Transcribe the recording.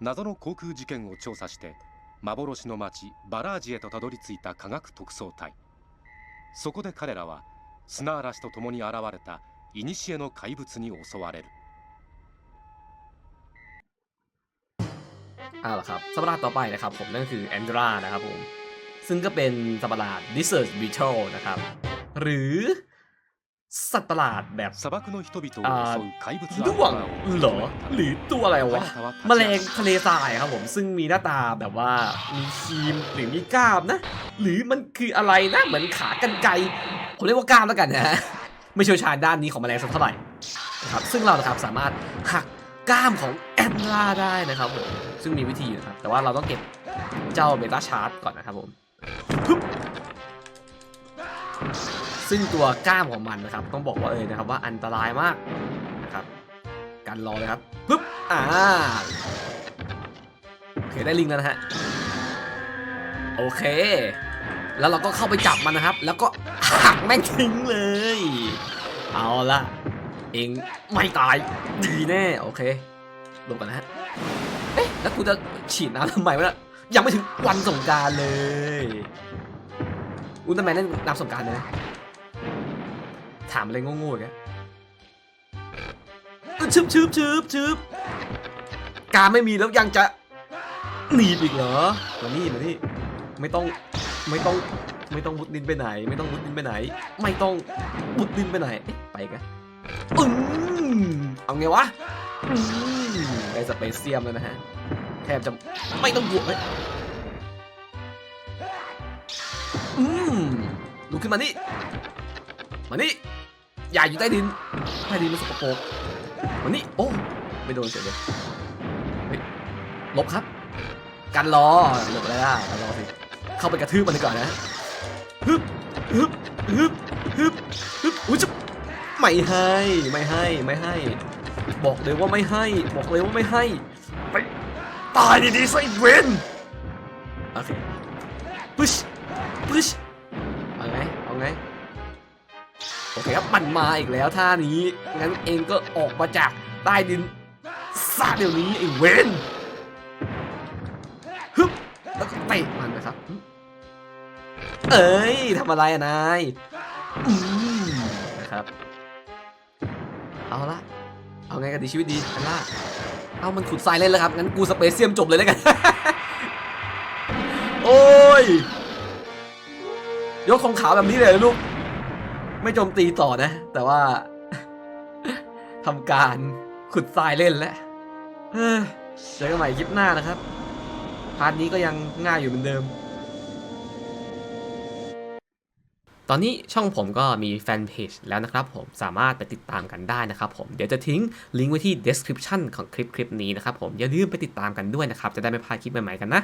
謎の航空事件を調査して幻の町バラージへとたどり着いた科学特捜隊そこで彼らは砂嵐と共に現れた古の怪物に襲われる เอาละครับสัตว์ประหลาดต่อไปนะครับผมนั่นคือแอนดรานะครับผมซึ่งก็เป็นสัตว์ประหลาด Desert Beetle นะครับ หรือ สัตว์ประหลาดแบบด้วงเหรอหรือตัวอะไรวะมแมลงทะเลทรายครับผมซึ่งมีหน้าตาแบบว่ามีคีมหรือมีกล้ามนะ หรือมันคืออะไรนะเหมือนขากรนไกผมเรียกว่ากล้ามแล้วกันนะ ไม่เชี่ยวชาญด้านนี้ของมแมลงสักเท่าไหร่นะครับซึ่งเรานะครับสามารถหักกล้ามของแอนล่าได้นะครับผมซึ่งมีวิธีอยู่นะครับแต่ว่าเราต้องเก็บเจ้าเบต้าชาร์ดก่อนนะครับผม ซึ่งตัวกล้ามของมันนะครับ ต้องบอกว่าเออนะครับว่าอันตรายมากนะครับ กันรอเลยครับปึ๊บอ่าโอเคได้ลิงแล้วนะฮะโอเค แล้วเราก็เข้าไปจับมันนะครับ แล้วก็หักแม่งทิ้งเลย เอาละเองไม่ตายดีแน่โอเคลงกันนะฮะเอ๊ะแล้วกูจะฉีดน้ำทำไมวะเนี่ยยังไม่ถึงวันสงการเลยอุลตร้าแมนเล่นน้ำสงการเลยนะ ถามอะไรโง่ๆอย่างเงี้ยชึบชึบชึบชึบการไม่มีแล้วยังจะหนีอีกเหรอมานี่มานี่ไม่ต้องไม่ต้องไม่ต้องมุดดินไปไหน ไม่ต้องมุดดินไปไหน ไม่ต้องมุดดินไปไหนไปกันอืมเอาไงวะได้สเปเซียมแล้วนะฮะแทบจะไม่ต้องบวกเลยอืมลุกขึ้นมานี่มานี่ อย่าอยู่ใต้ดินใต้ดินมันสกปรกวันนี้โอ้ไม่โดนเฉยเลยเฮ้ยหลบครับ กันรอหลบอะไรล่ะกันรอสิเข้าไปกระทืบมันดีกว่อนนะฮึบฮึบฮึบฮึบฮึบอุ้ยจะไม่ให้ไม่ให้ไม่ให้ บอกเลยว่าไม่ให้ บอกเลยว่าไม่ให้ไปตายดีๆไส้เวนโอเคปุ๊ช คครับมันมาอีกแล้วท่านี้ งั้นเองก็ออกมาจากใต้ดินซาเดี๋ยวนี้ไอ้เวนฮึบแล้วก็เตะมันนะครับ เอ้ยทำอะไรอะนายอืมนะครับ เอาละเอาไงกันดีชีวิตดีอันล่าเอามันขุดทรายเล่นแล้วครับ งั้นกูสเปเซียมจบเลยแล้วกัน โอ้ย ยกของขาวแบบนี้เลยลูก ไม่โจมตีต่อนะ แต่ว่า ทำการขุดทรายเล่นแล้วเจอกันใหม่คลิปหน้านะครับ พาร์ทนี้ก็ยังง่ายอยู่เหมือนเดิม ตอนนี้ช่องผมก็มีแฟนเพจแล้วนะครับผมสามารถไปติดตามกันได้นะครับผมเดี๋ยวจะทิ้งลิงก์ไว้ที่ description ของคลิปคลิปนี้นะครับผมอย่าลืมไปติดตามกันด้วยนะครับ จะได้ไม่พลาดคลิปใหม่ๆกันนะ